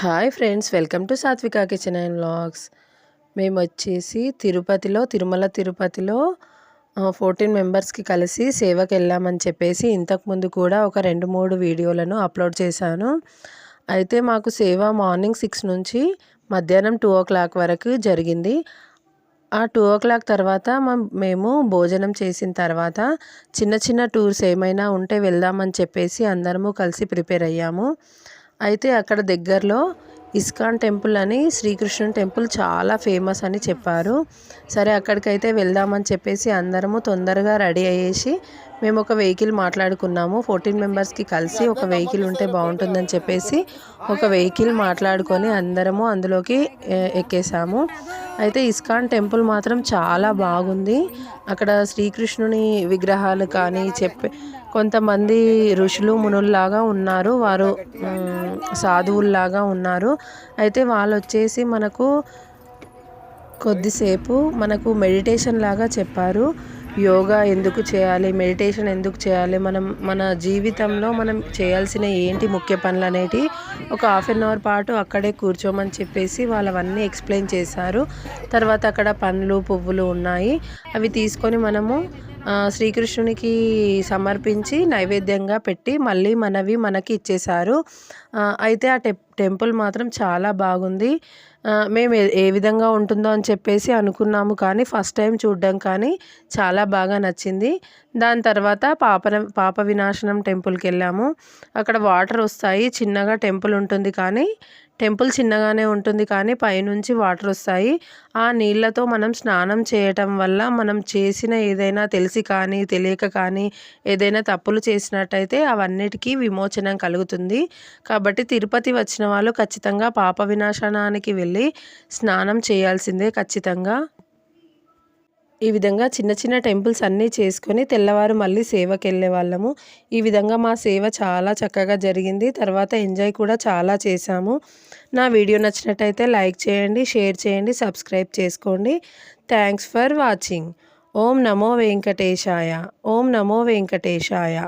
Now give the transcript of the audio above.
Hi friends welcome to Satvika kitchen and vlogs. మేము వచ్చేసి తిరుపతిలో తిరుమల తిరుపతిలో ఫోర్టీన్ మెంబర్స్కి కలిసి సేవకి వెళ్ళామని చెప్పేసి ఇంతకుముందు కూడా ఒక రెండు మూడు వీడియోలను అప్లోడ్ చేశాను. అయితే మాకు సేవ మార్నింగ్ సిక్స్ నుంచి మధ్యాహ్నం టూ ఓ క్లాక్ వరకు జరిగింది. ఆ టూ ఓ క్లాక్ తర్వాత మేము భోజనం చేసిన తర్వాత చిన్న చిన్న టూర్స్ ఏమైనా ఉంటే వెళ్దామని చెప్పేసి అందరము కలిసి ప్రిపేర్ అయ్యాము. అయితే అక్కడ దగ్గరలో ఇస్కాన్ టెంపుల్ అని శ్రీకృష్ణుని టెంపుల్ చాలా ఫేమస్ అని చెప్పారు. సరే అక్కడికైతే వెళ్దామని చెప్పేసి అందరము తొందరగా రెడీ అయ్యేసి మేము ఒక వెహికల్ మాట్లాడుకున్నాము. ఫోర్టీన్ మెంబర్స్కి కలిసి ఒక వెహికల్ ఉంటే బాగుంటుందని చెప్పేసి ఒక వెహికల్ మాట్లాడుకొని అందరము అందులోకి ఎక్కేసాము. అయితే ఇస్కాన్ టెంపుల్ మాత్రం చాలా బాగుంది. అక్కడ శ్రీకృష్ణుని విగ్రహాలు కానీ చెప్పే కొంతమంది ఋషులు మునుల్లాగా ఉన్నారు. వారు సాధువుల్లాగా ఉన్నారు. అయితే వాళ్ళు వచ్చేసి మనకు కొద్దిసేపు మనకు మెడిటేషన్ లాగా చెప్పారు. యోగా ఎందుకు చేయాలి? మెడిటేషన్ ఎందుకు చేయాలి? మనం మన జీవితంలో మనం చేయాల్సిన ఏంటి ముఖ్య పనులు అనేటి ఒక హాఫ్ అన్ అవర్ పాటు అక్కడే కూర్చోమని చెప్పేసి వాళ్ళవన్నీ ఎక్స్ప్లెయిన్ చేశారు. తర్వాత అక్కడ పండ్లు పువ్వులు ఉన్నాయి. అవి తీసుకొని మనము శ్రీకృష్ణునికి సమర్పించి నైవేద్యంగా పెట్టి మళ్ళీ మనవి మనకి ఇచ్చేశారు. అయితే ఆ టెంపుల్ మాత్రం చాలా బాగుంది. మేము ఏ విధంగా ఉంటుందో అని చెప్పేసి అనుకున్నాము కానీ ఫస్ట్ టైం చూడడం కానీ చాలా బాగా నచ్చింది. దాని తర్వాత పాపన పాప వినాశనం టెంపుల్కి వెళ్ళాము. అక్కడ వాటర్ వస్తాయి చిన్నగా టెంపుల్ ఉంటుంది కానీ టెంపుల్ చిన్నగానే ఉంటుంది కానీ పైనుంచి వాటర్ వస్తాయి. ఆ నీళ్ళతో మనం స్నానం చేయటం వల్ల మనం చేసిన ఏదైనా తెలిసి కానీ తెలియక కానీ ఏదైనా తప్పులు చేసినట్టయితే అవన్నిటికీ విమోచనం కలుగుతుంది. కాబట్టి తిరుపతి వచ్చిన వాళ్ళు ఖచ్చితంగా పాప వినాశనానికి వెళ్ళి స్నానం చేయాల్సిందే ఖచ్చితంగా. ఈ విధంగా చిన్న చిన్న టెంపుల్స్ అన్నీ చేసుకొని తెల్లవారు మళ్ళీ సేవకి వెళ్ళే వాళ్ళము. ఈ విధంగా మా సేవ చాలా చక్కగా జరిగింది. తర్వాత ఎంజాయ్ కూడా చాలా చేశాము. నా వీడియో నచ్చినట్టయితే లైక్ చేయండి షేర్ చేయండి సబ్స్క్రైబ్ చేసుకోండి. Thanks for watching. Om Namo Venkatesaya. Om Namo Venkatesaya.